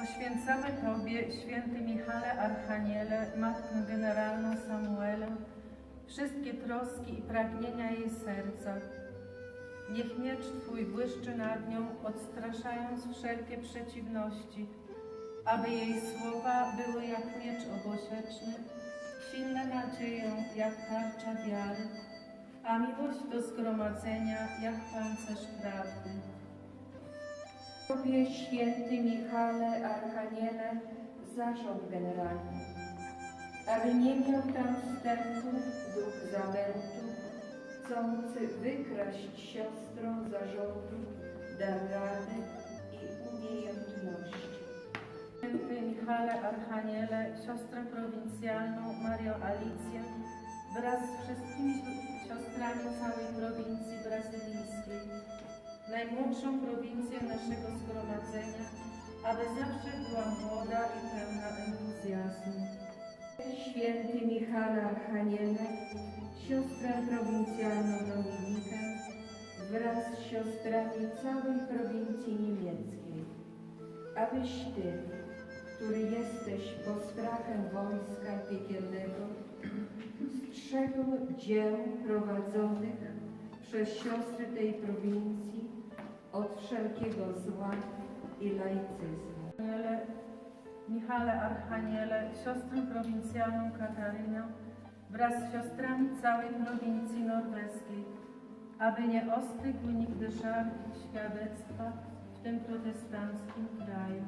Poświęcamy Tobie, święty Michale Archaniele, Matkę Generalną Samuelę, wszystkie troski i pragnienia jej serca. Niech miecz Twój błyszczy nad nią, odstraszając wszelkie przeciwności, aby jej słowa były jak miecz obosieczny, silne nadzieją jak tarcza wiary, a miłość do zgromadzenia jak pancerz prawdy. Tobie, święty Michale, Archaniele, zarząd generalny, aby nie miał tam wstępu duch zamętu, chcący wykraść siostrą zarządu dar rady i umiejętności. Święty Michale Archaniele, siostrę prowincjalną Marią Alicję wraz z wszystkimi siostrami całej prowincji brazylijskiej, najmłodszą prowincję naszego zgromadzenia, aby zawsze była młoda i pełna entuzjazmu. Święty Michale, Archaniele, siostrę prowincjalną Dominikę wraz z siostrami całej prowincji niemieckiej, abyś Ty, który jesteś postrachem wojska piekielnego, strzegł dzieł prowadzonych przez siostry tej prowincji od wszelkiego zła i laicyzmu. Archaniele, Michale Archaniele, siostrę prowincjalną Katarynę wraz z siostrami całej prowincji norweskiej, aby nie ostygł nigdy żar świadectwa w tym protestanckim kraju.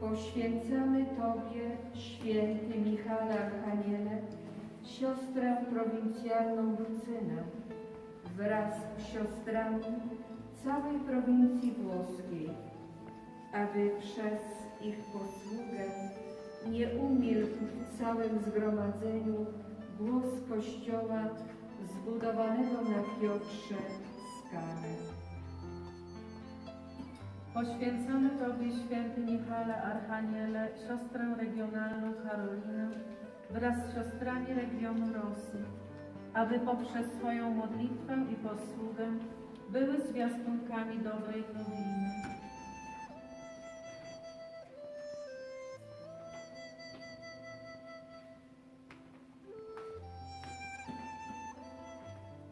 Poświęcamy Tobie, święty Michale Archaniele, siostrę prowincjalną Lucynę wraz z siostrami całej prowincji włoskiej, aby przez ich posługę nie umilkł w całym zgromadzeniu głos Kościoła zbudowanego na Piotrze skale. Poświęcamy Tobie, święty Michale Archaniele, siostrę regionalną Karolinę wraz z siostrami regionu Rosji, aby poprzez swoją modlitwę i posługę były zwiastunkami dobrej nowiny.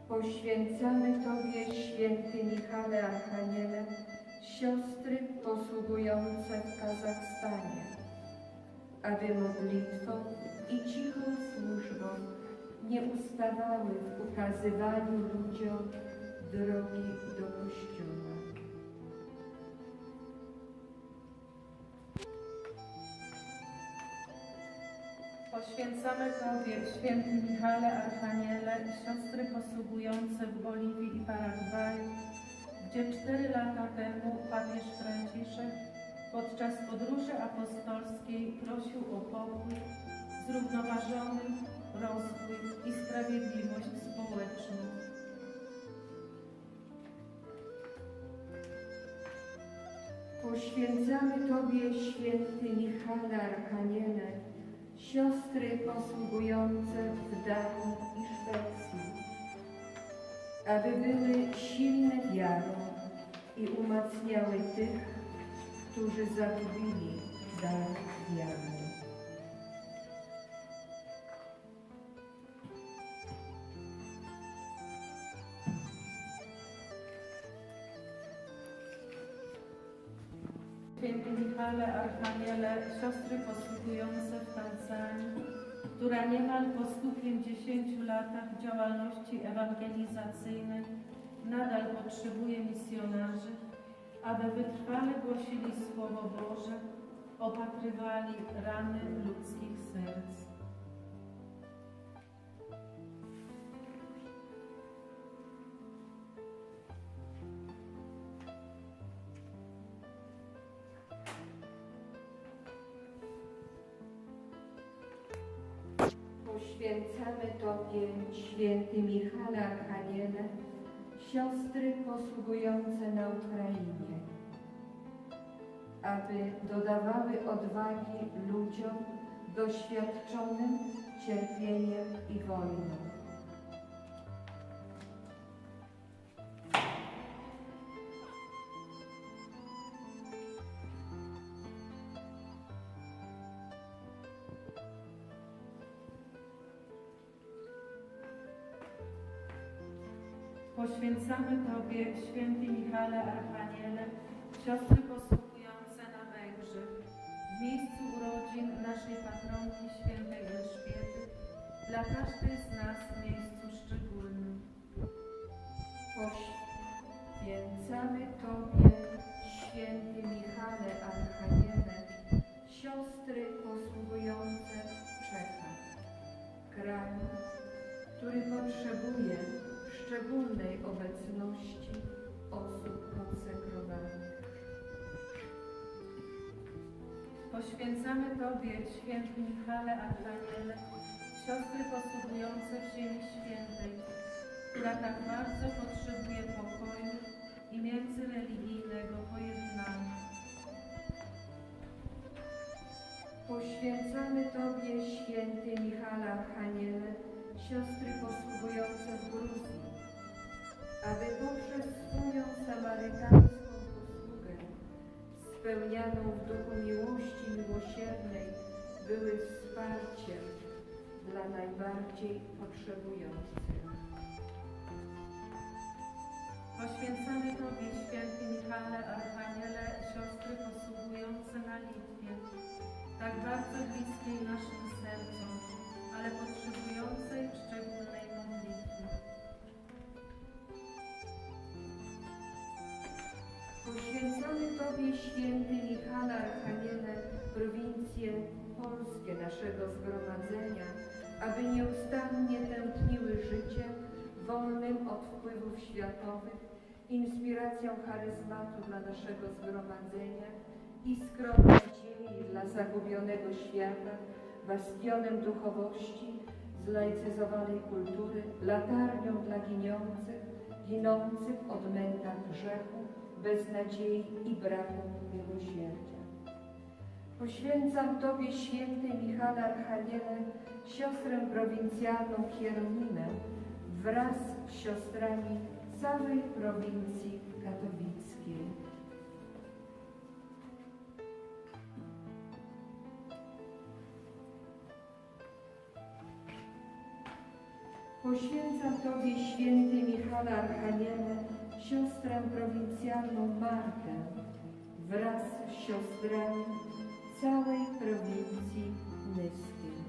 Poświęcamy Tobie, święty Michale Archaniele, siostry posługujące w Kazachstanie, aby modlitwą i cichą służbą nie ustawały w ukazywaniu ludziom drogi do Kościoła. Poświęcamy Tobie, święty Michale Archaniele, siostry posługujące w Boliwii i Paragwaju, gdzie cztery lata temu papież Franciszek podczas podróży apostolskiej prosił o pokój, zrównoważony rozwój i sprawiedliwość społeczną. Poświęcamy Tobie, święty Michale Archaniele, siostry posługujące w Danii i Szwecji, aby były silne wiarą i umacniały tych, którzy zagubili dar wiary. Archaniele, siostry posługujące w Tanzanii, która niemal po 150 latach działalności ewangelizacyjnej nadal potrzebuje misjonarzy, aby wytrwale głosili Słowo Boże, opatrywali rany ludzkich serc. Poświęcamy Tobie, święty Michale Archaniele, siostry posługujące na Ukrainie, aby dodawały odwagi ludziom doświadczonym cierpieniem i wojną. Poświęcamy Tobie, święty Michale Archaniele, siostry szczególnej obecności osób konsekrowanych. Poświęcamy Tobie, święty Michale Archaniele, siostry posługujące w Ziemi Świętej, która tak bardzo potrzebuje pokoju i międzyreligijnego pojednania. Poświęcamy Tobie, święty Michale Archaniele, siostry posługujące w Gruzji, aby poprzez swoją samarytańską posługę, spełnianą w duchu miłości miłosiernej, były wsparciem dla najbardziej potrzebujących. Poświęcamy Tobie, święty Michale Archaniele, siostry posługujące na Litwie, tak bardzo bliskiej naszym sercom, ale potrzebującej szczególnej Tobie, święty Michale Archaniele, prowincje polskie naszego zgromadzenia, aby nieustannie tętniły życiem wolnym od wpływów światowych, inspiracją charyzmatu dla naszego zgromadzenia, iskrą nadziei dla zagubionego świata, bastionem duchowości, zlaicyzowanej kultury, latarnią dla giniących, ginących od męka grzechu, beznadziei i braku miłosierdzia. Poświęcam Tobie, święty Michale Archaniele, siostrę prowincjalną Hieronimę wraz z siostrami całej prowincji katowickiej. Poświęcam Tobie, święty Michale Archaniele, siostrę prowincjalną Martę wraz z siostrami całej prowincji Nyskiej.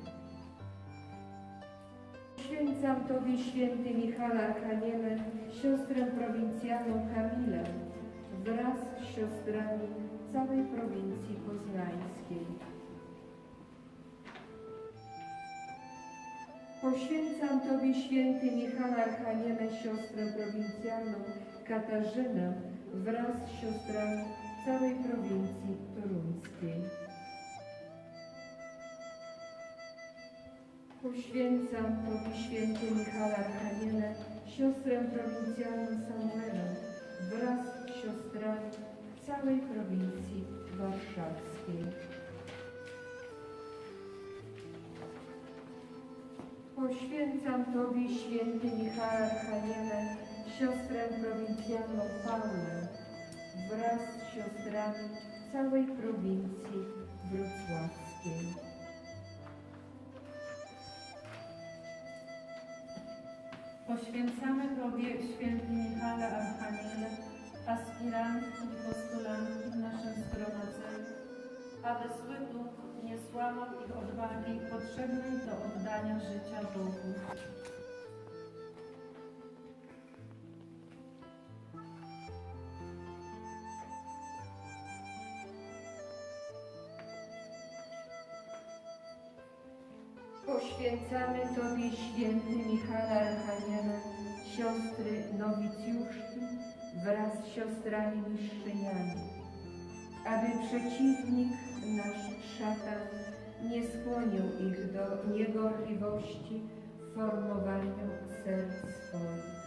Poświęcam Tobie, święty Michale Archaniele, siostrę prowincjalną Kamilę wraz z siostrami całej prowincji poznańskiej. Poświęcam Tobie, święty Michale Archaniele, siostrę prowincjalną Katarzynę wraz z siostrami całej prowincji toruńskiej. Poświęcam Tobie, święty Michale Archaniele, siostrę prowincjalną Samuelę wraz z siostrami całej prowincji warszawskiej. Poświęcam Tobie, święty Michale Archaniele, siostrę prowincjalną Paulę wraz z siostrami całej prowincji wrocławskiej. Poświęcamy Tobie, święty Michale Archaniele, aspirantki i postulantki w naszym zgromadzeniu, aby zły duch nie złamał ich odwagi potrzebnej do oddania życia Bogu. Poświęcamy Tobie, święty Michale Archaniele, siostry nowicjuszki wraz z siostrami mistrzyniami, aby przeciwnik nasz szatan nie skłonił ich do niegorliwości w formowaniu serc swoich.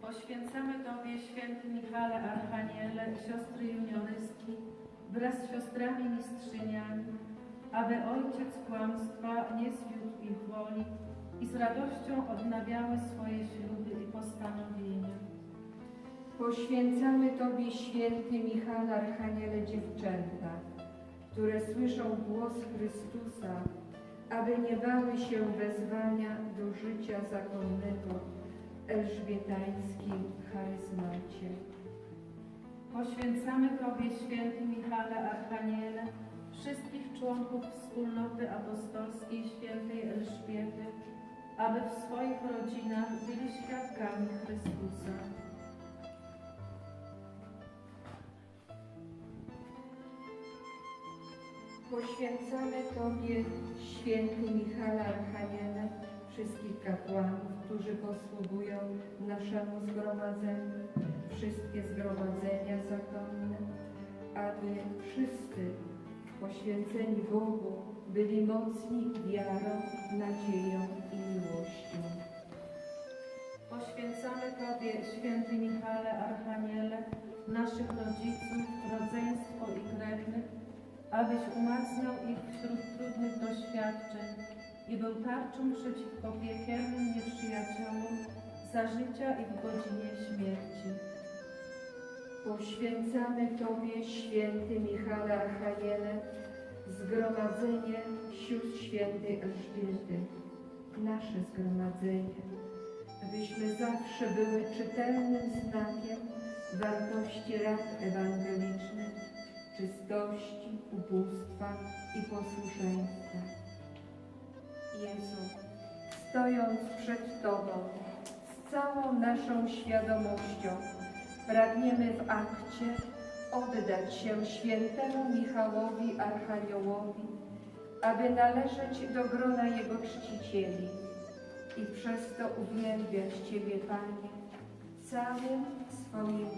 Poświęcamy Tobie, święty Michale Archaniele, siostry juniorystki wraz z siostrami mistrzyniami, aby Ojciec kłamstwa nie zwiódł ich woli i z radością odnawiały swoje śluby i postanowienia. Poświęcamy Tobie, święty Michale Archaniele, dziewczęta, które słyszą głos Chrystusa, aby nie bały się wezwania do życia życia zakonnego elżbietańskim charyzmacie. Poświęcamy Tobie, święty Michale Archaniele, wszystkich członków wspólnoty apostolskiej świętej Elżbiety, aby w swoich rodzinach byli świadkami Chrystusa. Poświęcamy Tobie, święty Michale Archaniele, wszystkich kapłanów, którzy posługują naszemu zgromadzeniu, wszystkie zgromadzenia zakonne, aby wszyscy poświęceni Bogu byli mocni wiarą, nadzieją i miłością. Poświęcamy Tobie, święty Michale Archaniele, naszych rodziców, rodzeństwo i krewnych, abyś umacniał ich wśród trudnych doświadczeń i był tarczą przeciwko piekielnym nieprzyjaciołom za życia i w godzinie śmierci. Poświęcamy Tobie, święty Michale Archaniele, zgromadzenie sióstr świętej Elżbiety, nasze zgromadzenie, abyśmy zawsze były czytelnym znakiem wartości rad ewangelicznych, czystości, ubóstwa i posłuszeństwa. Jezu, stojąc przed Tobą z całą naszą świadomością, pragniemy w akcie oddać się świętemu Michałowi Archaniołowi, aby należeć do grona Jego czcicieli i przez to uwielbiać Ciebie, Panie, całym swoim